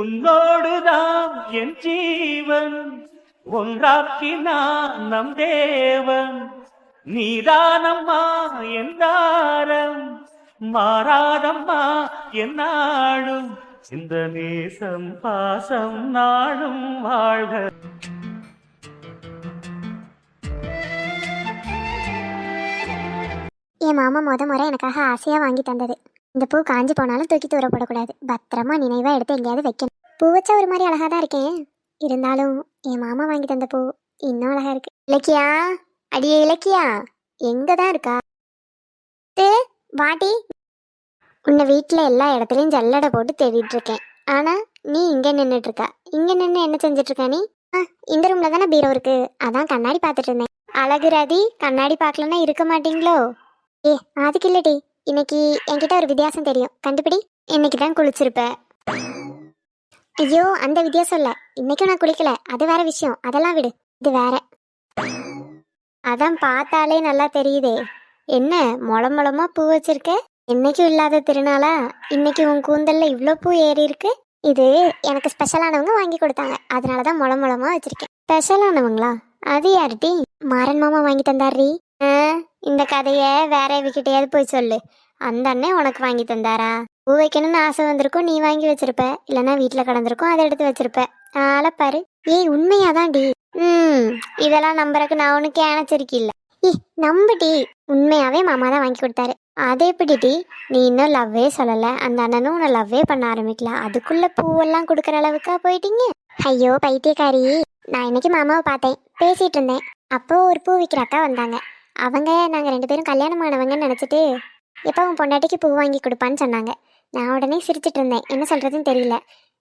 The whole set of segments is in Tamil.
உன்னோடுதான் என் ஜீவன். ஒன்றாக்கினான் நம் தேவன். நீதானம்மா என்றாரம் மாறாதம்மா என் இந்த நேசம் பாசம் நாடும் வாழ்க. என் மாமா முத முறை எனக்காக ஆசையாக வாங்கி தந்தது. இந்த பூ காஞ்சி போனாலும் தூக்கி தூர போடக்கூடாது பத்திரமா நினைவாக எடுத்து எங்கேயாவது வைக்கணும். பூ வச்சா ஒரு மாதிரி அழகாக தான் இருக்கேன் இருந்தாலும் என் மாமா வாங்கி தந்த பூ இன்னும் அழகா இருக்கு. இலக்கியா? அடியே இலக்கியா? எங்கதான் இருக்கா? தே, வாட்டி உன்னை வீட்டில் எல்லா இடத்துலையும் ஜல்லடை போட்டு தேடிட்டு இருக்கேன். ஆனா நீ இங்க நின்றுட்டு இருக்க இங்க நின்று என்ன செஞ்சுட்டு இருக்க நீ? ஆ, இந்த ரூம்ல தானே பீரோ இருக்கு. அதான் கண்ணாடி பார்த்துட்டு இருந்தேன். அழகு ரதி கண்ணாடி பார்க்கலன்னா இருக்க மாட்டீங்களோ? ஏ அதுக்கு இல்லடி. இன்னைக்கு என்கிட்ட ஒரு வித்தியாசம் தெரியும். கண்டுபிடி. இன்னைக்கு தான் குளிச்சிருப்ப. ஐயோ அந்த வித்தியாசம் இல்லை. இன்னைக்கும் நான் குளிக்கல. அது வேற விஷயம். அதெல்லாம் விடு. இது வேற. அதான் பார்த்தாலே நல்லா தெரியுதே. என்ன முள முளமா பூ வச்சிருக்க? என்னைக்கும் இல்லாத திருநாளா? இன்னைக்கு உன் கூந்தல்ல இவ்வளோ பூ ஏறி இருக்கு? இது எனக்கு ஸ்பெஷலானவங்க வாங்கி கொடுத்தாங்க. அதனால தான் முள முளமா வச்சிருக்கேன். ஸ்பெஷலானவங்களா அது யார்டி? மாறன் மாமா வாங்கி தந்தாரி இந்த கதைய வேற கிட்டையாவது போய் சொல்லு. அந்த அண்ணன் உனக்கு வாங்கி தந்தாரா? பூ வைக்கணும்னு ஆசை வந்திருக்கும் நீ வாங்கி வச்சிருப்ப. இல்லைன்னா வீட்டில் கிடந்திருக்கும் அதை எடுத்து வச்சிருப்ப. ஆளை பாரு. ஏய் உண்மையாதான்டி ம் இதெல்லாம் நம்புறக்கு நான் உனக்கு ஏனச்சிருக்கி இல்ல. ஏ நம்புடி உண்மையாவே மாமா தான் வாங்கி கொடுத்தாரு. அது எப்படிடி நீ இன்னும் லவ்வே சொல்லல. அந்த அண்ணனும் உன்னை லவ்வே பண்ண ஆரம்பிக்கல. அதுக்குள்ள பூவெல்லாம் கொடுக்குற அளவுக்கா போயிட்டீங்க? ஐயோ பைத்தியக்காரி. நான் இன்னைக்கு மாமாவை பார்த்தேன். பேசிட்டு இருந்தேன். அப்போ ஒரு பூ விற்கிற அக்கா வந்தாங்க. அவங்க நாங்கள் ரெண்டு பேரும் கல்யாணம் ஆனவங்கன்னு நினச்சிட்டு எப்போ உன் பொண்டாட்டிக்கு பூ வாங்கி கொடுப்பான்னு சொன்னாங்க. நான் உடனே சிரிச்சிட்டு இருந்தேன். என்ன சொல்கிறதுன்னு தெரியல.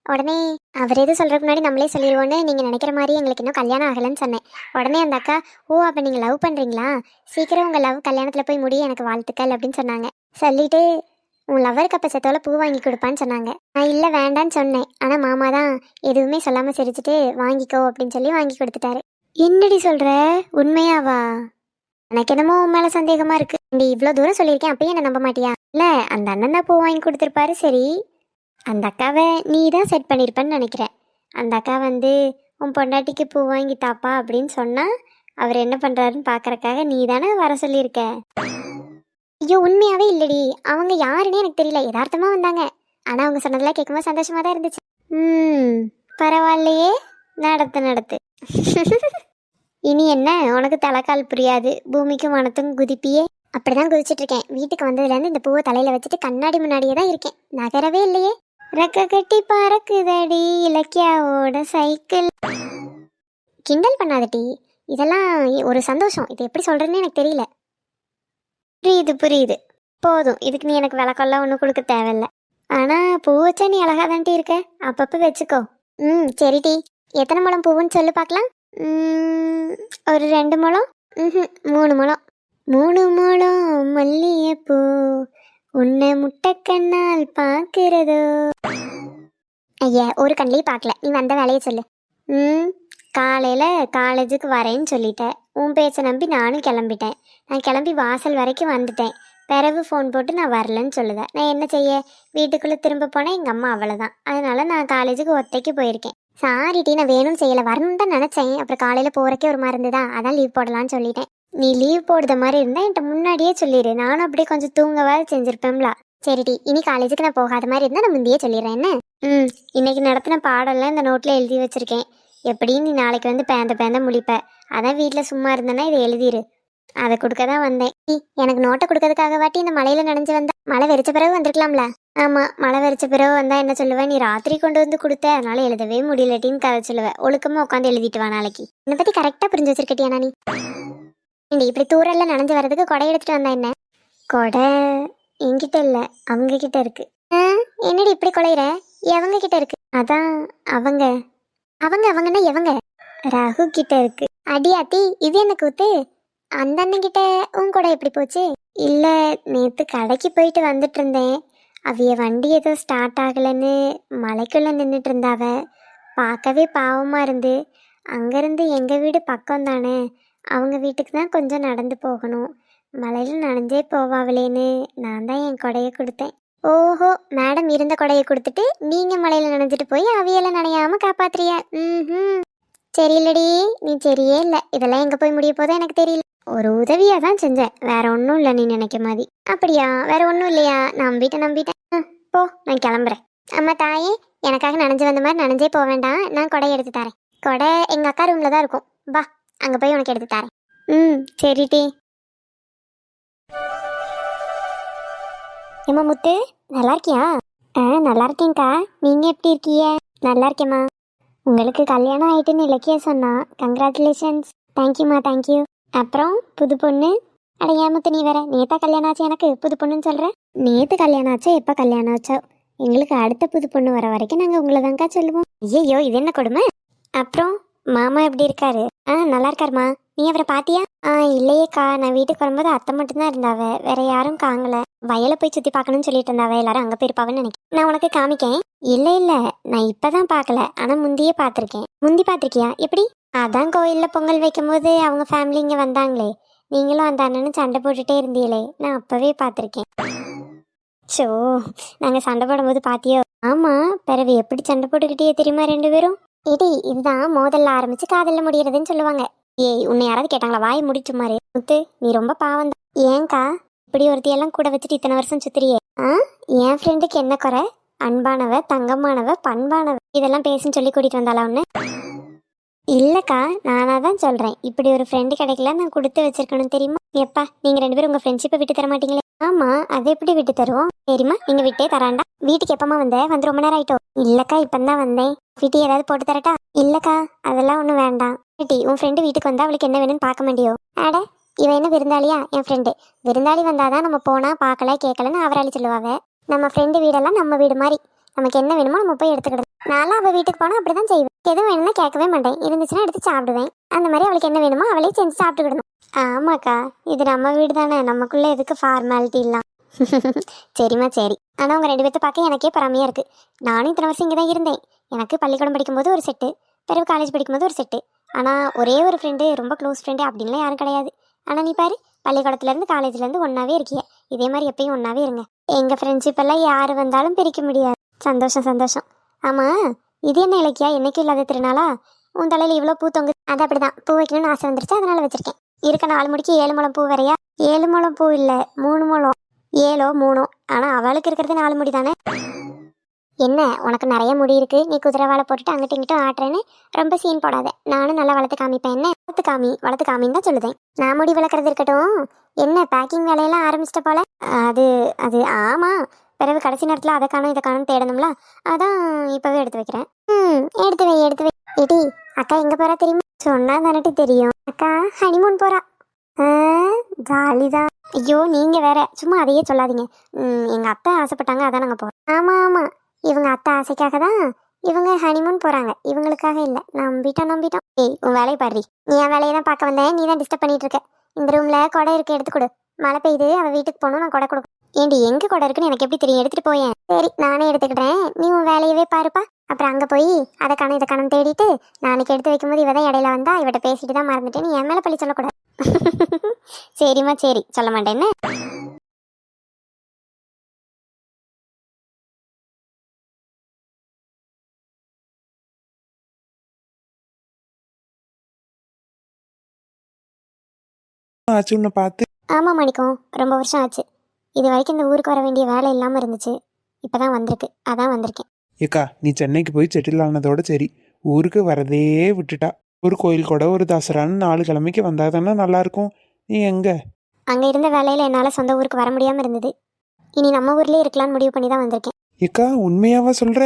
உடனே அவர் எது சொல்கிறதுக்கு முன்னாடி நம்மளே சொல்லிடுவோன்னு நீங்கள் நினைக்கிற மாதிரி எங்களுக்கு இன்னும் கல்யாணம் ஆகலைன்னு சொன்னேன். உடனே அந்த அக்கா ஓ அப்போ நீங்கள் லவ் பண்ணுறீங்களா சீக்கிரம் உங்கள் லவ் கல்யாணத்தில் போய் முடிய எனக்கு வாழ்த்துக்கள் அப்படின்னு சொன்னாங்க. சொல்லிட்டு உன் லவ்வருக்கு அப்போ செத்தோல பூ வாங்கி கொடுப்பான்னு சொன்னாங்க. நான் இல்லை வேண்டான்னு சொன்னேன். ஆனால் மாமா தான் எதுவுமே சொல்லாமல் சிரிச்சிட்டு வாங்கிக்கோ அப்படின்னு சொல்லி வாங்கி கொடுத்துட்டாரு. என்னடி சொல்கிற உண்மையாவா? எனக்கு என்னமோ உன் மேல சந்தேகமா இருக்கு. நீ இவ்வளவு தூரம் சொல்லியிருக்கேன் அப்பயும் என்ன நம்ப மாட்டியா? இல்ல அந்த அண்ணன் தான் பூ வாங்கி கொடுத்துருப்பாரு சரி. அந்த அக்காவை நீ தான் செட் பண்ணியிருப்பேன்னு நினைக்கிறேன். அந்த அக்கா வந்து உன் பொண்டாட்டிக்கு பூ வாங்கி தாப்பா அப்படின்னு சொன்னா அவர் என்ன பண்றாருன்னு பாக்குறக்காக நீ தானே வர சொல்லியிருக்க? ஐயோ உண்மையாவே இல்லடி. அவங்க யாருன்னே எனக்கு தெரியல. யதார்த்தமா வந்தாங்க. ஆனா அவங்க சொன்னதெல்லாம் கேட்கும்போது சந்தோஷமா தான் இருந்துச்சு. ம் பரவாயில்லையே. நடத்து நடத்து. இனி என்ன? உனக்கு தலைக்கால் புரியாது. பூமிக்கும் மனத்தும் குதிப்பியே. அப்படிதான் குதிச்சிட்டு இருக்கேன் வீட்டுக்கு வந்ததுலேருந்து இந்த பூவை தலையில வச்சுட்டு கண்ணாடி முன்னாடியே தான் இருக்கேன். நகரவே இல்லையே. ரெக்க கட்டி பறக்குதடி இலக்கியாவோட சைக்கிள். கிண்டல் பண்ணாதடி. இதெல்லாம் ஒரு சந்தோஷம். இது எப்படி சொல்றேன்னு எனக்கு தெரியல. புரியுது புரியுது. போதும். இதுக்கு நீ எனக்கு விளக்கெல்லாம் ஒன்றும் கொடுக்க தேவையில்ல. ஆனால் பூ வச்சா நீ அழகா தான்ட்டி இருக்க. அப்பப்போ வச்சுக்கோ. ம் சரிடி. எத்தனை முழம் பூவுன்னு சொல்லு பார்க்கலாம். ஒரு ரெண்டு முழம். மூணு முழம். மூணு முழம் மல்லிகைப்பூ உன்னை முட்டைக்கண்ணால் பார்க்கிறதோ? ஐயா ஒரு கண்ணிலையும் பார்க்கல. நீ வந்த வேலையை சொல்லு. ம் காலையில் காலேஜுக்கு வரேன்னு சொல்லிட்டேன் உன் பேச்சை நம்பி நானும் கிளம்பிட்டேன். நான் கிளம்பி வாசல் வரைக்கும் வந்துட்டேன். பிறகு ஃபோன் போட்டு நான் வரலன்னு சொல்லுதேன் நான் என்ன செய்ய? வீட்டுக்குள்ளே திரும்ப போனேன் எங்கள் அம்மா அவ்வளோதான் அதனால நான் காலேஜுக்கு ஒத்தைக்கு போயிருக்கேன். சாரிட்டி நான் வேணும் செய்யலை. வரணும்னு தான் நினச்சேன். அப்புறம் காலையில் போகிறக்கே ஒரு மாதிரி இருந்ததா அதான் லீவ் போடலான்னு சொல்லிட்டேன். நீ லீவ் போடுற மாதிரி இருந்தால் என்கிட்ட முன்னாடியே சொல்லிடு நானும் அப்படியே கொஞ்சம் தூங்கவாது செஞ்சிருப்பேன்ல. சரிடி இனி காலேஜுக்கு நான் போகாத மாதிரி இருந்தால் நான் முந்தையே சொல்லிடுறேன். என்ன? ம் இன்னைக்கு நடத்தின பாடம்லாம் இந்த நோட்டில் எழுதி வச்சிருக்கேன். எப்படியும் நீ நாளைக்கு வந்து பேந்த பேந்த முடிப்ப அதான் வீட்டில் சும்மா இருந்தேன்னா இதை எழுதிரு. அதை கொடுக்க தான் வந்தேன். நீ எனக்கு நோட்டை கொடுக்கறதுக்காக வாட்டி இந்த மலையில் நனைஞ்சு வந்தா மழை வெறிச்ச பிறகு வந்திருக்கலாம்ல. ஆமா மழை வெறிச்ச பிறகு வந்தா என்ன சொல்லுவேன் நீ ராத்திரி கொண்டு வந்து கொடுத்த. அதனால எழுதவே முடியலட்டின்னு கதை சொல்லுவேன் ஒழுக்கமா உட்காந்து எழுதிட்டு வா நாளைக்கு. என்னை பத்தி கரெக்டா புரிஞ்சு வச்சிருக்கட்டியா நீ ஏண்டி, இப்படி தூரல்ல நனைஞ்சு வர்றதுக்கு கொடை எடுத்துட்டு வந்தா என்ன? கொடை என்கிட்ட இல்ல. அவங்க கிட்ட இருக்கு. ஆ, என்னடி இப்படி கொலையிற? எவங்க கிட்ட இருக்கு? அதான் அவங்க. அவங்க அவங்கன்னா எவங்க? ரகு கிட்ட இருக்கு. அடியாத்தி இது என்ன கூத்து? அந்த அண்ணன் கிட்ட உன் கூட எப்படி போச்சு? இல்லை நேற்று கடைக்கு போயிட்டு வந்துட்டு இருந்தேன் அவிய வண்டி ஏதோ ஸ்டார்ட் ஆகலைன்னு மலைக்குள்ளே நின்றுட்டு இருந்தாவ பார்க்கவே பாவமாக இருந்து. அங்கேருந்து எங்கள் வீடு பக்கம் தானே. அவங்க வீட்டுக்கு தான் கொஞ்சம் நடந்து போகணும். மழையில் நனைஞ்சே போவாங்களேன்னு நான் தான் என் கொடையை கொடுத்தேன். ஓஹோ மேடம் இருந்த கொடையை கொடுத்துட்டு நீங்கள் மலையில் நனைஞ்சிட்டு போய் அவியலை நனையாமல் காப்பாத்துறிய. ம் சரி இல்லடி நீ சரியே இல்லை. இதெல்லாம் எங்கே போய் முடிய போதோ எனக்கு தெரியல. ஒரு உதவியாக தான் செஞ்சேன். வேற ஒன்றும் இல்லை நீ நினைக்க மாதிரி. அப்படியா? வேற ஒன்றும் இல்லையா? நம்பிட்டேன். நம்பிட்டேன் போ நான் கிளம்புறேன். அம்மா தாயே எனக்காக நனைஞ்சு வந்த மாதிரி நனைஞ்சே போக வேண்டாம். நான் கொடை எடுத்து தரேன். கொடை எங்கள் அக்கா ரூமில் தான் இருக்கும். வா அங்கே போய் உனக்கு எடுத்து தரேன். ம் சரி டீ. ஏம்மா முத்து நல்லா இருக்கியா? ஆ நல்லா இருக்கேங்க்கா நீங்கள் எப்படி இருக்கீங்க? நல்லா இருக்கேம்மா. உங்களுக்கு கல்யாணம் ஆயிட்டுன்னு இலக்கிய சொன்னா கங்க்ராச்சுலேஷன்ஸ் தேங்க்யூம்மா தேங்க்யூ அப்புறம் புது பொண்ணு. அடையாமத்து நீ வேற? நேத்தா கல்யாணம் ஆச்சு எனக்கு புது பொண்ணுன்னு சொல்ற? நேத்து கல்யாணம் ஆச்சோ எப்போ கல்யாணம் ஆச்சோ? எங்களுக்கு அடுத்த புது பொண்ணு வர வரைக்கும் நாங்கள் உங்களை தான்க்கா சொல்லுவோம். ஐயோ இது என்ன கொடுமை? அப்புறம் மாமா எப்படி இருக்காரு? ஆ நல்லா இருக்காருமா. நீ அவரை பாத்தியா? ஆ இல்லையேக்கா. நான் வீட்டுக்கு வரும்போது அத்தை மட்டும்தான் இருந்தாவ. வேற யாரும் காங்கல வயலை போய் சுத்தி பார்க்கணும்னு சொல்லிட்டு இருந்தாவ. எல்லாரும் அங்க போயிருப்பாவன்னு நினைக்கிறேன். நான் உனக்கு காமிக்கேன். இல்ல இல்ல. நான் இப்பதான் பார்க்கல. ஆனா முந்தியே பார்த்திருக்கேன். முந்தி பார்த்திருக்கியா? எப்படி? அதான் கோயில்ல பொங்கல் வைக்கும்போது அவங்க ஃபேமிலி இங்கே வந்தாங்களே. நீங்களும் அந்த அண்ணனும் சண்டை போட்டுட்டே இருந்தீங்களே. நான் அப்பவே பார்த்திருக்கேன். சோ நாங்க சண்டை போடும்போது பார்த்தியோ ஆமா பிறவி எப்படி சண்டை போட்டுக்கிட்டே தெரியுமா ரெண்டு பேரும்? இடி இதுதான் மோதல்ல ஆரம்பிச்சு காதல்ல முடியறதுன்னு சொல்லுவாங்க. ஏய் உன்னை யாராவது கேட்டாங்களா? வாய் முடிச்சு மாறு முத்து நீ ரொம்ப பாவம் ஏங்கா இப்படி ஒருத்தியெல்லாம் கூட வச்சுட்டு இத்தனை வருஷம் சுத்துறியே? ஆ என் ஃப்ரெண்டுக்கு என்ன குறை? அன்பானவ தங்கமானவ பண்பானவ? இதெல்லாம் பேசுன்னு சொல்லி கூட்டிட்டு வந்தாளா ஒன்று இல்லைக்கா நானாக தான் சொல்கிறேன் இப்படி ஒரு ஃப்ரெண்டு கிடைக்கல நான் கொடுத்து வச்சிருக்கணும் தெரியுமா? எப்பா நீங்கள் ரெண்டு பேரும் உங்கள் ஃப்ரெண்ட்ஷிப்பை விட்டு தர மாட்டீங்களே? ஆமாம் அதை எப்படி விட்டு தருவோம்? சரிம்மா நீங்கள் விட்டே தராண்டா? வீட்டுக்கு எப்பமா வந்த? வந்து ரொம்ப நேரம் ஆகிட்டோம் இல்லைக்கா இப்போ தான் வந்தேன். வீட்டு ஏதாவது போட்டு தரட்டா? இல்லைக்கா அதெல்லாம் ஒன்றும் வேண்டாம். வீட்டி உன் ஃப்ரெண்டு வீட்டுக்கு வந்தால் அவளுக்கு என்ன வேணும்னு பார்க்க மாட்டியோ? அட இவ என்ன விருந்தாளியா? என் ஃப்ரெண்டு விருந்தாளி வந்தாதான் நம்ம போனால் பார்க்கல கேட்கலன்னு அவராளி சொல்லுவாங்க நம்ம ஃப்ரெண்டு வீடெல்லாம் நம்ம வீடு மாதிரி. நமக்கு என்ன வேணுமோ நம்ம போய் எடுத்துக்கிடணும் நானும் அவள் வீட்டுக்கு போனால் அப்படி தான் செய்வேன். எதுவும் வேணும்னா கேட்கவே மாட்டேன். இருந்துச்சுன்னா எடுத்து சாப்பிடுவேன். அந்த மாதிரி அவளுக்கு என்ன வேணுமோ அவளே செஞ்சு சாப்பிட்டுக்கிடணும். ஆமாக்கா இது நம்ம வீடு தானே. நமக்குள்ளே எதுக்கு ஃபார்மாலிட்டி இல்லாம் சரிம்மா சரி. ஆனால் உங்கள் ரெண்டு பேர்த்த பார்க்க எனக்கே பொறாமையாக இருக்குது நானும் இத்தனை வருஷம் இங்கே தான் இருந்தேன். எனக்கு பள்ளிக்கூடம் படிக்கும்போது ஒரு செட்டு பிறகு காலேஜ் படிக்கும்போது ஒரு செட்டு ஆனால் ஒரே ஒரு ஃப்ரெண்டு ரொம்ப க்ளோஸ் ஃப்ரெண்டு அப்படின்லாம் யாரும் கிடையாது. ஆனால் நீ பாரு பள்ளிக்கூடத்துலேருந்து காலேஜ்லேருந்து ஒன்றாவே இருக்கிய. இதே மாதிரி எப்பயும் ஒன்றாவே இருங்க. எங்கள் ஃப்ரெண்ட்ஷிப் எல்லாம் யார் வந்தாலும் பிரிக்க முடியாது. சந்தோஷம் சந்தோஷம். ஆமாம் இது என்ன இலக்கியா? என்னைக்கும் இல்லாத திருநாளா? உன் தலையில் இவ்வளோ பூ தொங்கு அது அப்படிதான். பூ வைக்கணும்னு ஆசை வந்துருச்சு அதனால வச்சிருக்கேன். இருக்க நாலு முடிக்கு ஏழு முழம் பூ வரையா? ஏழு முழம் பூ இல்லை மூணு முழம். ஏழோ மூணோ. ஆனால் அவளுக்கு இருக்கிறது நாலு முடி தானே? என்ன உனக்கு நிறைய முடி இருக்கு? நீ குதிரை வாழை போட்டுட்டு அங்கிட்டு இங்கிட்டும் ஆட்டுறேன்னு ரொம்ப சீன் போடாத. நானும் நல்லா வளர்த்து காமிப்பேன். என்ன? வளர்த்து காமி வளர்த்து காமின்னு தான் சொல்லுதேன். நான் முடி வளர்க்குறது இருக்கட்டும். என்ன பேக்கிங் வேலையெல்லாம் ஆரம்பிச்சிட்ட போல? அது அது ஆமா. பிறகு கடைசி நேரத்தில் அதை காணும் இதை காணும் தேடணும்ல? அதான் இப்போவே எடுத்து வைக்கிறேன். ம் எடுத்து வை எடுத்து வை. எடி அக்கா எங்கே போகிறா தெரியுமா? சொன்னால் தானட்டு தெரியும். அக்கா ஹனிமூன் போகிறா ஜாலிதான். ஐயோ நீங்கள் வேற. சும்மா அதையே சொல்லாதீங்க. எங்கள் அத்தை ஆசைப்பட்டாங்க அதான் நாங்கள் போகிறோம் ஆமாம் ஆமாம் இவங்க அத்தை ஆசைக்காக தான் இவங்க ஹனிமூன் போகிறாங்க இவங்களுக்காக இல்லை. நம்பிட்டோம் நம்பிட்டோம். ஏய் உன் வேலையை பாடுறி நீ என் வேலையை தான் பார்க்க வந்தேன் நீ தான் டிஸ்டர்ப் பண்ணிட்டு இருக்க. இந்த ரூமில் கொடை இருக்க எடுத்து கொடு. மழை பெய்யுது அவள் வீட்டுக்கு போகணும் நான் கொடை கொடுக்க ஏண்டி எங்க கொடை இருக்குன்னு எனக்கு எப்படி தெரியும்? எடுத்துட்டு போயேன். சரி நானே எடுத்துக்கிட்டேன் நீ உன் வேலையவே பாருப்பா. அப்புறம் அங்க போய் அதை காணும் இதை காணும் தேடிட்டு நாளைக்கு எடுத்து வைக்கும்போது இவ தான் இடையில வந்தா இவட்ட பேசிட்டு தான் மறந்துட்டேன் நீ என் மேல பள்ளி சொல்லக்கூடாது. சரிம்மா சரி. சொல்ல மாட்டேன் என்ன? ஆச்சு உன்னை பார்த்து. ஆமா மணிக்கம். ரொம்ப வருஷம் ஆச்சு. இது வரைக்கும் இந்த ஊருக்கு வர வேண்டிய வேலை இல்லாம இருந்துச்சு. இப்பதான் வந்திருக்கு. அதான் வந்திருக்கேன். ஏக்கா நீ சென்னைக்கு போய் செட்டில் ஆனதோட சரி. ஊருக்கு வரதே விட்டுட்டா. ஒரு கோயில் கூட ஒரு தசரான்னு நாலு கிழமைக்கு வந்தா தானே நல்லா இருக்கும் நீ எங்க? அங்க இருந்த வேலையில என்னால சொந்த ஊருக்கு வர முடியாம இருந்தது. இனி நம்ம ஊர்லயே இருக்கலாம்னு முடிவு பண்ணி தான் வந்திருக்கேன். ஏக்கா உண்மையாவா சொல்ற?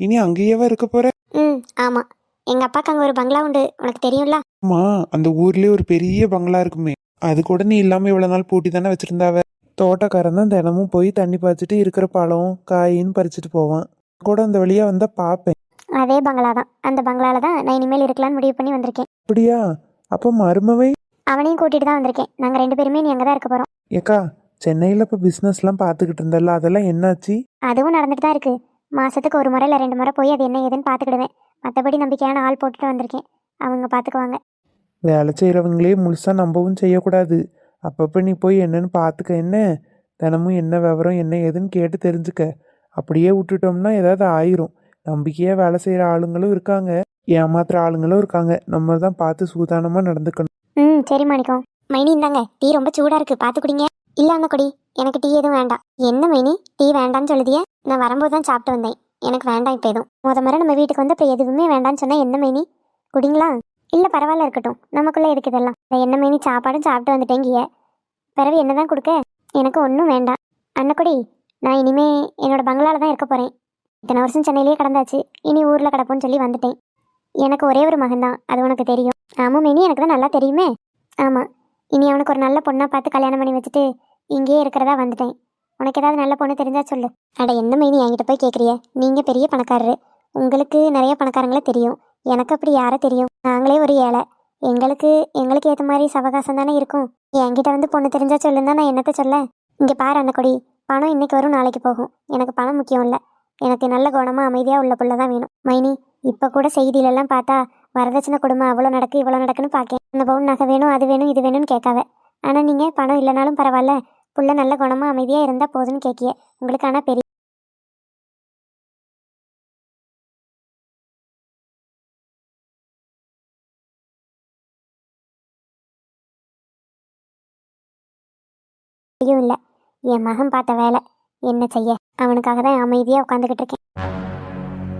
இனி அங்கேயேவா இருக்க போற? ம் ஆமா. எங்க அப்பாக்கு அங்க ஒரு பங்களா உண்டு. உனக்கு தெரியும்ல? அம்மா அந்த ஊர்லயே ஒரு பெரிய பங்களா இருக்குமே. அது கூட நீ இல்லாம இவ்வளவு நாள் பூட்டி தானே வச்சிருந்தாவ? தோட்டக்காரன் தான் தினமும் போய் தண்ணி பாய்ச்சிட்டு இருக்கிற பழம் காயின்னு பறிச்சுட்டு போவான். கூட அந்த வழியா வந்தா பாப்பேன். அதே பங்களா தான் அந்த பங்களால தான் நான் இனிமேல் இருக்கலாம்னு முடிவு பண்ணி வந்திருக்கேன். அப்படியா? அப்ப மருமவை? அவனையும் கூட்டிட்டு தான் வந்திருக்கேன். நாங்க ரெண்டு பேருமே நீ அங்க தான் இருக்க போறோம். ஏக்கா சென்னையில இப்ப பிசினஸ்லாம் பாத்துக்கிட்டு இருந்தல்ல அதெல்லாம் என்னாச்சு? அதுவும் நடந்துட்டு தான் இருக்கு. மாசத்துக்கு ஒரு முறை இல்லை ரெண்டு முறை போய் அது என்ன ஏதுன்னு பார்த்துக்கிடுவேன் மற்றபடி நம்பிக்கையான ஆள் போட்டுட்டு வந்திருக்கேன். அவங்க பார்த்துக்குவாங்க வேலை செய்கிறவங்களே முழுசாக நம்பவும் செய்யக்கூடாது. அப்பப்போ நீ போய் என்னன்னு பார்த்துக்க என்ன? தினமும் என்ன விவரம் என்ன ஏதுன்னு கேட்டு தெரிஞ்சுக்க. அப்படியே விட்டுட்டோம்னா ஏதாவது ஆயிரும். நம்பிக்கையாக வேலை செய்கிற ஆளுங்களும் இருக்காங்க. ஏமாத்துற ஆளுங்களும் இருக்காங்க. நம்ம தான் பார்த்து சூதானமாக நடந்துக்கணும். ம் சரி மாணிக்கம் மைனி இந்தாங்க. டீ ரொம்ப சூடாக இருக்குது பார்த்து குடிங்க. இல்ல அண்ணா எனக்கு டீ எதுவும் வேண்டாம். என்ன மைனி? டீ வேண்டாம்னு சொல்லுதியே? நான் வரும்போது தான் சாப்பிட்டு வந்தேன். எனக்கு வேண்டாம் இப்போ எதுவும். முத முறை நம்ம வீட்டுக்கு வந்து இப்போ எதுவுமே வேண்டாம்னு சொன்னால் என்ன மைனி? குடிங்களா? இல்லை பரவாயில்ல இருக்கட்டும். நமக்குள்ளே எதுக்கு இதெல்லாம்? இந்த என்ன மீனி சாப்பாடும் சாப்பிட்டு வந்துட்டேங்கிய? பிறகு என்னதான் கொடுக்க? எனக்கு ஒன்றும் வேண்டாம். அன்னக்குடி நான் இனிமே என்னோட பங்களால தான் இருக்க போகிறேன் இத்தனை வருஷம் சென்னையிலேயே கிடந்தாச்சு. இனி ஊரில் கிடப்போன்னு சொல்லி வந்துட்டேன். எனக்கு ஒரே ஒரு மகன் தான் அது உனக்கு தெரியும். ஆமாம் மீனி எனக்கு தான் நல்லா தெரியுமே? ஆமாம். இனி அவனுக்கு ஒரு நல்ல பொண்ணாக பார்த்து கல்யாணம் பண்ணி வச்சுட்டு இங்கேயே இருக்கிறதா வந்துட்டேன். உனக்கு ஏதாவது நல்ல பொண்ணு தெரிஞ்சா சொல்லு. அட என்ன மீனி என்கிட்ட போய் கேட்குறிய நீங்கள் பெரிய பணக்காரரு. உங்களுக்கு நிறைய பணக்காரங்களே தெரியும். எனக்கு அப்படி யாரை தெரியும். நாங்களே ஒரு ஏழை. எங்களுக்கு எங்களுக்கு ஏற்ற மாதிரி சவகாசம் தானே இருக்கும். என்கிட்ட வந்து பொண்ணு தெரிஞ்சா சொல்லுந்தா நான் என்னத்த சொல்ல? இங்கே பாரு அண்ணக்கொடி பணம் இன்னைக்கு வரும் நாளைக்கு போகும். எனக்கு பணம் முக்கியம் இல்லை. எனக்கு நல்ல குணமாக அமைதியாக உள்ள புள்ள தான் வேணும். மைனி இப்போ கூட செய்தியிலெல்லாம் பார்த்தா வரதட்சணை குடும்பம் அவ்வளோ நடக்கு இவ்வளோ நடக்குன்னு பார்க்கேன். அந்த பவுன் நகை வேணும் அது வேணும் இது வேணும்னு கேட்காவ ஆனால் நீங்கள் பணம் இல்லைனாலும் பரவாயில்ல. புள்ள நல்ல குணமாக அமைதியாக இருந்தால் போதும்னு கேட்கிய. உங்களுக்கு ஆனால் பெரிய ஐயோ இல்லை. என் மகன் பார்த்த வேலை. என்ன செய்ய? அவனுக்காக தான் அமைதியாக உட்காந்துக்கிட்டு இருக்கேன்.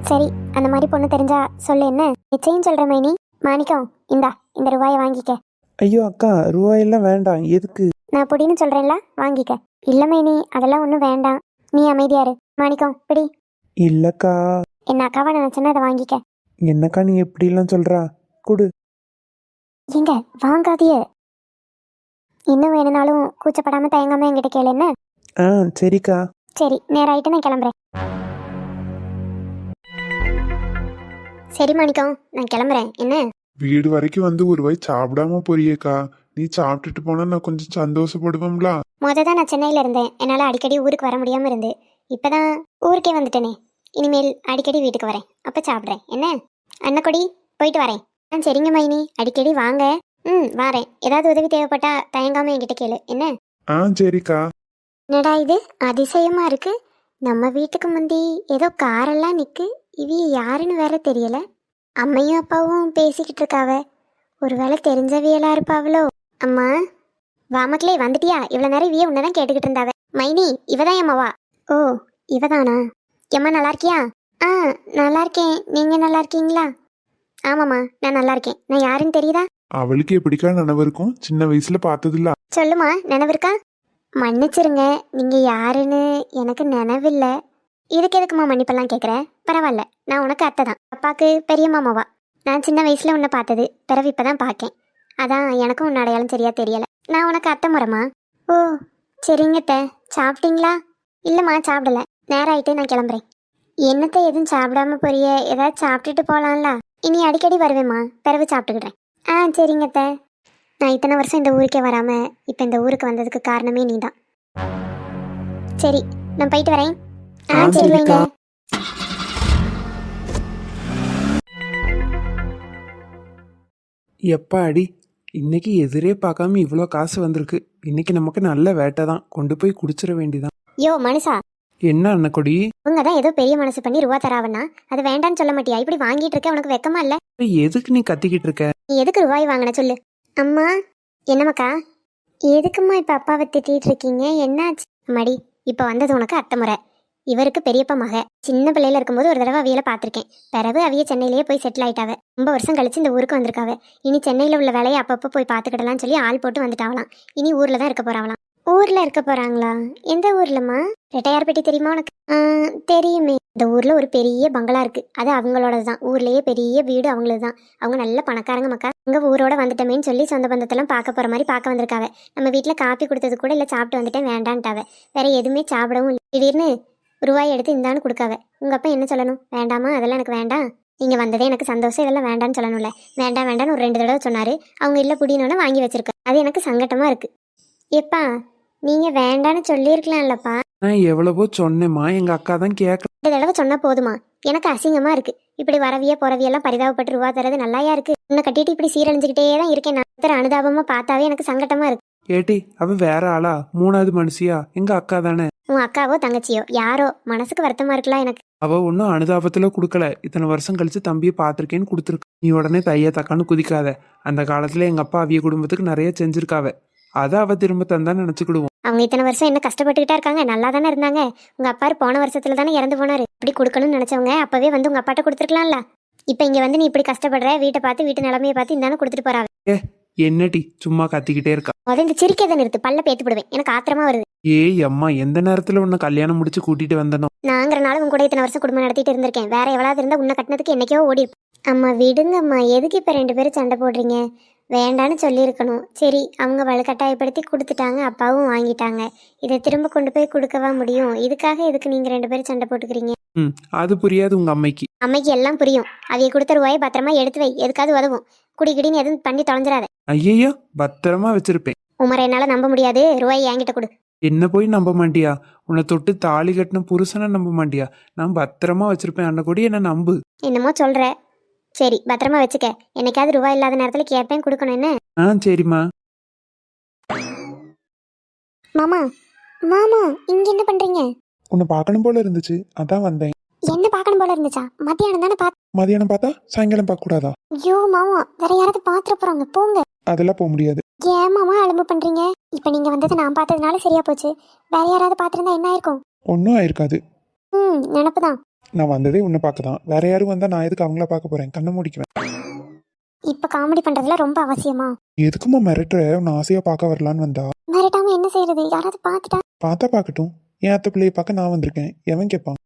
சரி அந்த மாதிரி பொண்ணு தெரிஞ்சா சொல்லு என்ன? நிச்சயம் சொல்கிற மைனி. மாணிக்கம் இந்தா இந்த ரூபாயை வாங்கிக்க. ஐயோ அக்கா ரூபாயெல்லாம் வேண்டாம். எதுக்கு? நான் புடின்னு சொல்கிறேன்ல வாங்கிக்க. இல்லை மைனி அதெல்லாம் ஒன்றும் வேண்டாம். நீ அமைதியாரு மாணிக்கம் பிடி. இல்லைக்கா. என்ன அக்காவை நினச்சேன்னா அதை வாங்கிக்க. என்னக்கா நீ எப்படிலாம் சொல்கிறா கொடு. எங்க வாங்காதிய இன்னும் வேணும்னாலும் கூச்சப்படாம தயங்காம என்கிட்ட கேளு என்ன? ஆ சரிக்கா. சரி நேராயிட்டு நான் கிளம்புறேன். சரி மாணிக்கம் நான் கிளம்புறேன். என்ன? வீடு வரைக்கும் வந்து ஒரு வாய் சாப்பிடாம போறியேக்கா. நீ சாப்பிட்டுட்டு போனா நான் கொஞ்சம் சந்தோஷப்படுவோம்ல முத தான் நான் சென்னையில் இருந்தேன். என்னால் அடிக்கடி ஊருக்கு வர முடியாமல் இருந்து. இப்போதான் ஊருக்கே வந்துட்டேனே. இனிமேல் அடிக்கடி வீட்டுக்கு வரேன். அப்போ சாப்பிட்றேன். என்ன? அன்னக்கொடி போயிட்டு வரேன். ஆ சரிங்க மைனி. அடிக்கடி வாங்க. ம் வாரேன். ஏதாவது உதவி தேவைப்பட்டா தயங்காம என்கிட்ட கேளு. என்ன? ஆ சரிக்கா. என்னடா இது? அதிசயமா இருக்கு. நம்ம வீட்டுக்கு முந்தி ஏதோ காரெல்லாம் நிக்கு. இவிய யாருன்னு வேற தெரியல. அம்மையும் அப்பாவும் பேசிக்கிட்டு இருக்காவ. ஒருவேளை தெரிஞ்சவியலா இருப்பாவளோ? அம்மா? வாமக்களே வந்துட்டியா? இவ்வளவு நேரம் இவிய உன்னதான் கேட்டுக்கிட்டு இருந்தாவ. மைனி இவதான் எம்மாவா ஓ இவதானா? எம்மா நல்லா இருக்கியா? ஆ நல்லா இருக்கேன். நீங்க நல்லா இருக்கீங்களா? ஆமாம்மா நான் நல்லா இருக்கேன். நான் யாருன்னு தெரியுதா? அவளுக்கு எப்படிக்கா நினைவு இருக்கும்? சின்ன வயசுல பார்த்ததில்ல. சொல்லுமா நினைவு இருக்கா? மன்னிச்சிருங்க நீங்க யாருன்னு எனக்கு நினைவில்ல. இதுக்கு எதுக்குமா மன்னிப்பெல்லாம் கேட்குற பரவாயில்ல நான் உனக்கு அத்தை தான் அப்பாவுக்கு பெரிய மாமாவா? நான் சின்ன வயசுல உன்னை பார்த்தது. பிறகு இப்பதான் பார்க்கேன் அதான் எனக்கும் உன் அடையாளம் சரியா தெரியல. நான் உனக்கு அத்தை முறைமா ஓ சரிங்கத்த சாப்பிட்டீங்களா? இல்லைம்மா சாப்பிடல. நேரம் ஆயிட்டு நான் கிளம்புறேன். என்னத்தை எதுவும் சாப்பிடாம போறிய? ஏதாவது சாப்பிட்டுட்டு போகலாம்ல இனி அடிக்கடி வருவேம்மா. பிறகு சாப்பிட்டுக்கிட்டேன் ஆ சரிங்க அத்தை. நான் இத்தனை வருஷம் இந்த ஊருக்கே வராம இப்போ இந்த ஊருக்கு வந்ததுக்கு காரணமே நீதான். சரி நான் போயிட்டு வரேன். ஆ ஆ, சரி வைங்க சரிக்கா. எப்பா அடி இன்னைக்கு எதிரே பார்க்காம இவ்வளோ காசு வந்திருக்கு. இன்னைக்கு நமக்கு நல்ல வேட்டை தான். கொண்டு போய் குடிச்சிட வேண்டிதான். யோ மனுஷா என்ன அண்ணக்கொடி? உங்க தான் ஏதோ பெரிய மனசு பண்ணி ரூபா தராவன்னா அது வேண்டான்னு சொல்ல மாட்டியா? இப்படி வாங்கிட்டு இருக்க உனக்கு வெக்கமா இல்ல? எதுக்கு நீ கத்திக்கிட்டு இருக்க? நீ எதுக்கு ரூபாய் வாங்கின சொல்லு. அம்மா என்னம்மாக்கா? எதுக்கும்மா இப்ப அப்பாவை திட்டிட்டு இருக்கீங்க? என்னாச்சு? மடி இப்ப வந்தது உனக்கு அத்தை முறை. இவருக்கு பெரியப்பா மக. சின்ன பிள்ளையில இருக்கும்போது ஒரு தடவை அவியல பார்த்திருக்கேன். பிறகு அவிய சென்னையிலேயே போய் செட்டில் ஆயிட்டாவ. ரொம்ப வருஷம் கழிச்சு இந்த ஊருக்கு வந்திருக்காவ. இனி சென்னையில உள்ள வேலையை அப்பப்போ போய் பார்த்துக்கிடலாம்னு சொல்லி ஆள் போட்டு வந்துட்டாவலாம் இனி ஊர்ல தான் இருக்க போறாங்களாம் ஊர்ல இருக்க போறாங்களா? எந்த ஊர்லம்மா? ரெட்டையார்பேட்டை தெரியுமா உனக்கு? தெரியுமே. இந்த ஊர்ல ஒரு பெரிய பங்களா இருக்கு. அது அவங்களோடது தான் ஊர்லயே பெரிய வீடு அவங்களது தான் அவங்க நல்ல பணக்காரங்க மக்கா. இங்க ஊரோட வந்துட்டமேன்னு சொல்லி சொந்த பந்தத்தெல்லாம் பார்க்க போற மாதிரி பார்க்க வந்திருக்காவ. நம்ம வீட்டுல காப்பி கொடுத்தது கூட இல்ல சாப்பிட்டு வந்துட்டேன் வேண்டான்ட்டாவ. வேற எதுவுமே சாப்பிடவும் இல்லை. திடீர்னு ரூபாய் எடுத்து இந்தான்னு கொடுக்காவ. உங்க அப்பா என்ன சொல்லணும்? வேண்டாமா? அதெல்லாம் எனக்கு வேண்டாம் நீங்க வந்ததே எனக்கு சந்தோஷம். இதெல்லாம் வேண்டாம்னு சொல்லணும்ல. வேண்டாம் வேண்டாம்னு ஒரு ரெண்டு தடவை சொன்னாரு. அவங்க இல்ல புடினோட வாங்கி வச்சிருக்க அது எனக்கு சங்கட்டமா இருக்கு. எப்பா நீங்க வேண்டான்னு சொல்லியிருக்கலாம்லப்பா. நான் எவ்வளவோ சொன்னேம்மா எங்க அக்கா தான் கேட்க இந்த தடவை சொன்னா போதுமா? எனக்கு அசிங்கமா இருக்கு. இப்படி வரவிய போறவியெல்லாம் பரிதாபப்பட்டு ரூபா தரது நல்லாயா இருக்கு. உன்னை கட்டிட்டு இப்படி சீரழிஞ்சுக்கிட்டே தான் இருக்கேன் நான். அனுதாபமா பார்த்தாவே எனக்கு சங்கட்டமா இருக்கு. ஏட்டி அவ வேற ஆளா? மூணாவது மனுஷியா? எங்க அக்கா தானே? உன் அக்காவோ தங்கச்சியோ யாரோ? மனசுக்கு வருத்தமா இருக்கலாம் எனக்கு? அவ ஒன்றும் அனுதாபத்துல கொடுக்கல. இத்தனை வருஷம் கழிச்சு தம்பியை பார்த்துருக்கேன்னு கொடுத்துருக்கு. நீ உடனே தைய தக்கான்னு குதிக்காத. அந்த காலத்துல எங்க அப்பா அவிய குடும்பத்துக்கு நிறைய செஞ்சிருக்காவ. அதை அவ திரும்ப தந்தா நினைச்சுக்கிடுவோம். அவங்க இத்தனை வருஷம் என்ன கஷ்டப்பட்டுக்கிட்டா இருக்காங்க? நல்லா தானே இருந்தாங்க. உங்க அப்பாரு போன வருஷத்துல தானே இறந்து போனாரு. இப்படி கொடுக்கணும்னு நினைச்சவங்க அப்பவே வந்து உங்க அப்பாட்ட கொடுத்துருக்கலாம்ல. இப்ப இங்க வந்து நீ இப்படி கஷ்டப்படுற? வீட்டை பார்த்து வீட்டு நிலைமையை பார்த்து இந்தானே கொடுத்துட்டு போறாங்க என்னடி சும்மா கத்திக்கிட்டே இருக்கா? முத இந்த சிரிக்கிறத நிறுத்து. பல்ல பேத்து போடுவேன். எனக்கு ஆத்திரமா வருது. ஏய் அம்மா எந்த நேரத்துல உன்னை கல்யாணம் முடிச்சு கூட்டிட்டு வந்தனோ? நாங்கிறனால உங்க கூட இத்தனை வருஷம் குடும்பம் நடத்திட்டு இருந்திருக்கேன். வேற எவ்வளவு இருந்தா உன்னை கட்டினதுக்கு என்னைக்கோ ஓடி. அம்மா விடுங்கம்மா. எதுக்கு இப்ப ரெண்டு பேரும் சண்டை போடுறீங்க? வேண்டான்னு சொல்லியிருக்கணும். சரி அவங்க வலுக்கட்டாயப்படுத்தி கொடுத்துட்டாங்க அப்பாவும் வாங்கிட்டாங்க. இதை திரும்ப கொண்டு போய் கொடுக்கவா முடியும்? இதுக்காக எதுக்கு நீங்க ரெண்டு பேரும் சண்டை போட்டுக்கிறீங்க? ம் அது புரியாது உங்க அம்மைக்கு. அம்மைக்கு எல்லாம் புரியும். அவைய கொடுத்த ரூபாயை பத்திரமா எடுத்து வை. எதுக்காவது உதவும். குடி கிடின்னு எதுவும் பண்ணி தொலைஞ்சிடாத ஐயையோ பத்திரமா வச்சிருப்பேன். உமரை என்னால நம்ப முடியாது. ரூபாயை என்கிட்ட கொடு. என்ன போய் நம்ப மாட்டியா? உன்னை தொட்டு தாலி கட்டின புருஷனை நம்ப மாட்டியா? நான் பத்திரமா வச்சிருப்பேன். அண்ணன் கூட என்ன நம்பு. என்னமோ சொல்ற. சரி பத்திரமா வச்சுக்க. என்னைக்காவது ரூபாய் இல்லாத நேரத்துல கேட்பேன் கொடுக்கணும் என்ன? ஆ சரிம்மா. மாமா மாமா இங்க என்ன பண்றீங்க? உன்னை பார்க்கணும் போல இருந்துச்சு. அதான் வந்தேன். என்ன பார்க்கணும் போல இருந்துச்சா? மத்தியானம் தானே பார்த்து மதியானம் பார்த்தா சாயங்காலம் பார்க்க கூடாதா? ஐயோ மாமா வேற யாராவது பாத்துற போறாங்க. போங்க. அதெல்லாம் போக முடியாது. ஏன் மாமா அலும்பு பண்றீங்க? இப்ப நீங்க வந்தது நான் பார்த்ததுனால சரியா போச்சு. வேற யாராவது பாத்திருந்தா என்ன ஆயிருக்கும்? ஒன்றும் ஆயிருக்காது. ம் நினப்புதான். நான் வந்ததே உன்னை பார்க்க தான் வேற யாரும் வந்தா நான் எதுக்கு அவங்கள பார்க்க போறேன்? கண்ணை முடிக்குவேன். இப்ப காமெடி பண்றதுல ரொம்ப அவசியமா? எதுக்குமா மிரட்டுற? உன்னை ஆசையா பார்க்க வரலான்னு வந்தா. மிரட்டாம என்ன செய்யறது யாராவது பார்த்துட்டா? பார்த்தா பார்க்கட்டும். என் அத்தை பிள்ளையை பார்க்க நான் வந்திருக்கேன். எவன் கேட்பான்?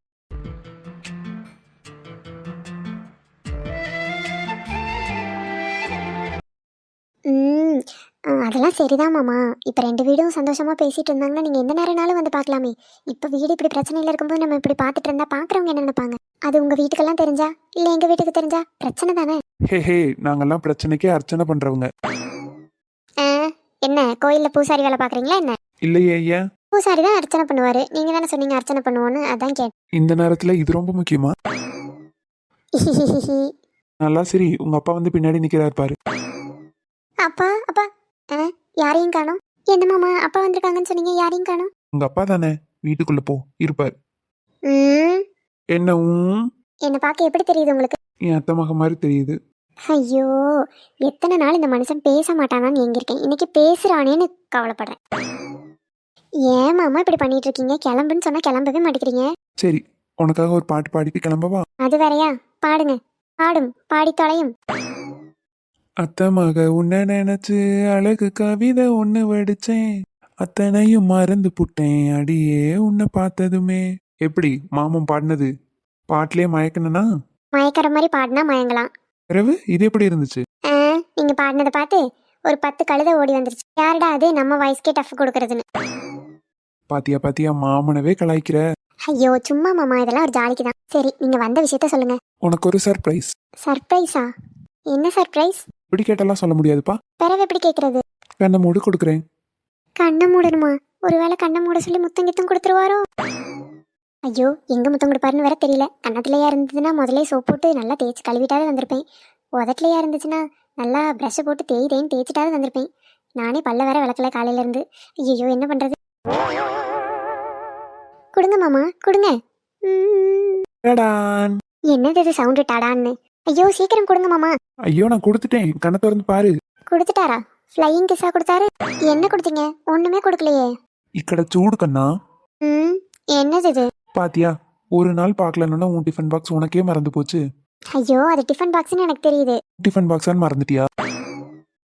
அதெல்லாம் சரிதான் மாமா. இப்ப ரெண்டு வீடும் சந்தோஷமா பேசிட்டு இருந்தாங்கன்னா நீங்க எந்த நேரம்னாலும் வந்து பார்க்கலாமே. இப்ப வீடு இப்படி பிரச்சனையில இருக்கும்போது நம்ம இப்படி பார்த்துட்டு இருந்தா பாக்குறவங்க என்ன நினைப்பாங்க? அது உங்க வீட்டுக்கெல்லாம் தெரிஞ்சா? இல்ல எங்க வீட்டுக்கு தெரிஞ்சா? பிரச்சனை தானே? ஹே ஹே நாங்கெல்லாம் பிரச்சனைக்கே அர்ச்சனை பண்றவங்க. ஆ, என்ன? கோயில்ல பூசாரி வேலை பாக்குறீங்களா என்ன? இல்லையே ஏன்? பூசாரி தான் அர்ச்சனை பண்ணுவாரு. நீங்க தானே சொன்னீங்க அர்ச்சனை பண்ணுவோன்னு? அதான் கேட்டேன். இந்த நேரத்துல இது ரொம்ப முக்கியமா? நல்லா சரி உங்க அப்பா வந்து பின்னாடி நிக்கிறாரு பாரு. அப்பா அப்பா ஆ, யாரையும் காணோம். என்ன மாமா அப்பா வந்திருக்காங்கன்னு சொன்னீங்க யாரையும் காணோம்? உங்க அப்பா தானே? வீட்டுக்குள்ள போ இருப்பார். ம். என்ன உம், என்னை பார்க்க எப்படி தெரியுது உங்களுக்கு? என் அத்தை மக மாதிரி தெரியுது. ஐயோ எத்தனை நாள் இந்த மனுஷன் பேச மாட்டானான்னு எங்கிருக்கேன் இன்னைக்கு பேசுறானேன்னு கவலைப்படுறேன். ஏன் மாமா இப்படி பண்ணிட்டு இருக்கீங்க கிளம்புன்னு சொன்னா கிளம்பவே மாட்டேங்கிறீங்க. சரி உனக்காக ஒரு பாட்டு பாடிட்டு கிளம்பவா? அது வேறயா? பாடுங்க. பாடும் பாடி தொலையும். அத்தை மக உன்னை நினைச்சு அழகு கவிதை ஒண்ணு வடிச்சேன். அத்தனையும் மறந்து புட்டேன். அடியே உன்னை பார்த்ததுமே. எப்படி மாமன் பாடினது? பாட்டிலே மயக்கணும்னா? மயக்கிற மாதிரி பாடினா மயங்கலாம். பிறகு இது எப்படி இருந்துச்சு? நீங்க பாடினதை பார்த்து ஒரு பத்து கழுதை ஓடி வந்துருச்சு. யாருடா அது? நம்ம வயசுக்கே டஃப் கொடுக்கறதுன்னு. பாத்தியா பாத்தியா மாமனவே கலாய்க்கிற. ஐயோ சும்மா மாமா. இதெல்லாம் ஒரு ஜாலிக்கு தான் சரி நீங்க வந்த விஷயத்த சொல்லுங்க. உனக்கு ஒரு சர்ப்ரைஸ் சர்ப்ரைஸா என்ன சர்ப்ரைஸ் இப்படி கேட்டெல்லாம் சொல்ல முடியாதுப்பா. பிறகு எப்படி கேக்குறது கண்ணை மூடு கொடுக்குறேன். கண்ணை மூடணுமா? ஒருவேளை கண்ணை மூட சொல்லி முத்தம் கித்தம் கொடுத்துருவாரோ? ஐயோ எங்க முத்தம் கொடுப்பாருன்னு வேற தெரியல. கன்னத்துலயா இருந்ததுன்னா முதல்ல சோப் போட்டு நல்லா தேய்ச்சி கழுவிட்டாவது வந்திருப்பேன். உதட்டுலையா இருந்துச்சுன்னா நல்லா ப்ரஷ் போட்டு தேய் தேய்ன்னு தேய்ச்சிட்டாவது வந்திருப்பேன். நானே பல்ல வேற விளக்கல காலையில இருந்து ஐயோ என்ன பண்றது? கொடுங்க மாமா கொடுங்க. என்னது இது சவுண்டு டாடான்னு? ஐயோ சீக்கிரம் கொடுங்க மாமா. ஐயோ நான் கொடுத்துட்டேன். கண்ணை திறந்து பாரு. கொடுத்துட்டாரா? ஃப்ளையிங் கிஸ்ஸா கொடுத்தாரு? என்ன கொடுத்தீங்க? ஒண்ணுமே கொடுக்கலையே. இக்கட சூடு கண்ணா. ம் என்னது இது? பாத்தியா ஒரு நாள் பார்க்கலன்னா உன் டிஃபன் பாக்ஸ் உனக்கே மறந்து போச்சு. ஐயோ அது டிஃபன் பாக்ஸ்னு எனக்கு தெரியுது. டிஃபன் பாக்ஸான்னு மறந்துட்டியா?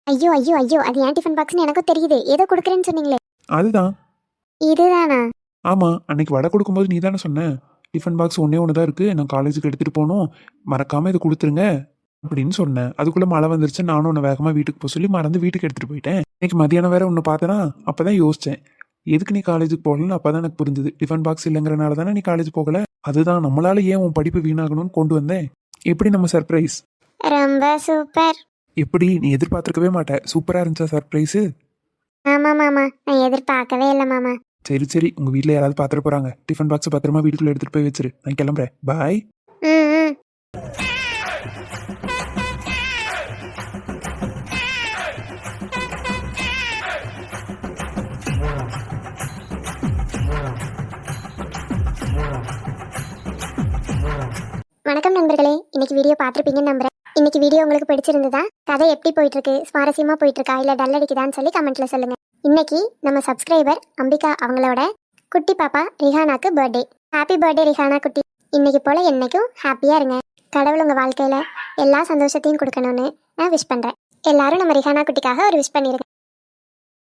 ஐயோ ஐயோ ஐயோ அது ஏன் டிஃபன் பாக்ஸ்னு எனக்கு தெரியுது. ஏதோ கொடுக்குறேன்னு சொன்னீங்களே. அதுதான். இதுதானா? ஆமா அன்னைக்கு வடை கொடுக்கும்போது நீதானே சொன்ன? டிஃபன் பாக்ஸ் ஒன்னே ஒன்று தான் இருக்கு. நான் காலேஜுக்கு எடுத்துட்டு போகணும். மறக்காம இதை கொடுத்துருங்க அப்படின்னு சொன்னேன். அதுக்குள்ள மழை வந்துருச்சு. நானும் உன்னை வேகமா வீட்டுக்கு போக சொல்லி மறந்து வீட்டுக்கு எடுத்துட்டு போயிட்டேன். இன்னைக்கு மதியானம் வேற ஒன்று பார்த்தேனா? அப்பதான் யோசிச்சேன். எதுக்கு நீ காலேஜுக்கு போகலன்னு அப்பதான் எனக்கு புரிஞ்சுது. டிஃபன் பாக்ஸ் இல்லைங்கிறனால தானே நீ காலேஜ் போகல? அதுதான். நம்மளால ஏன் உன் படிப்பு வீணாகணும்னு கொண்டு வந்தேன். எப்படி நம்ம சர்ப்ரைஸ் ரொம்ப சூப்பர் எப்படி? நீ எதிர்பார்த்திருக்கவே மாட்ட. சூப்பரா இருந்துச்சா சர்ப்ரைஸ் ஆமா மாமா. நான் எதிர்பார்க்கவே இல்லை மாமா. சரி சரி. உங்க வீட்டில் யாராவது பார்த்துட்டு போறாங்க. டிஃபன் பாக்ஸ் பத்திரமா வீட்டுக்குள்ள எடுத்துட்டு போய் வச்சிரு. நான் கிளம்புறேன். பாய் வணக்கம் நண்பர்களே. இன்னைக்கு வீடியோ பார்த்துருப்பீங்கன்னு நம்புறேன். இன்னைக்கு வீடியோ உங்களுக்கு பிடிச்சிருந்ததா? கதை எப்படி போயிட்டு இருக்கு? சுவாரஸ்யமா போயிட்டு இருக்கா? இல்ல டல் அடிக்குதான்னு சொல்லி கமெண்ட்ல சொல்லுங்க. இன்னைக்கு நம்ம சப்ஸ்கிரைபர் அம்பிகா அவங்களோட குட்டி பாப்பா ரிஹானாக்கு பர்த்டே ஹாப்பி பர்த்டே ரிஹானா குட்டி. இன்னைக்கு போல என்னைக்கும் ஹாப்பியா இருங்க. கடவுள் உங்க வாழ்க்கையில எல்லா சந்தோஷத்தையும் கொடுக்கணும்னு நான் விஷ் பண்றேன். எல்லாரும் நம்ம ரிஹானா குட்டிக்காக ஒரு விஷ் பண்ணிருங்க.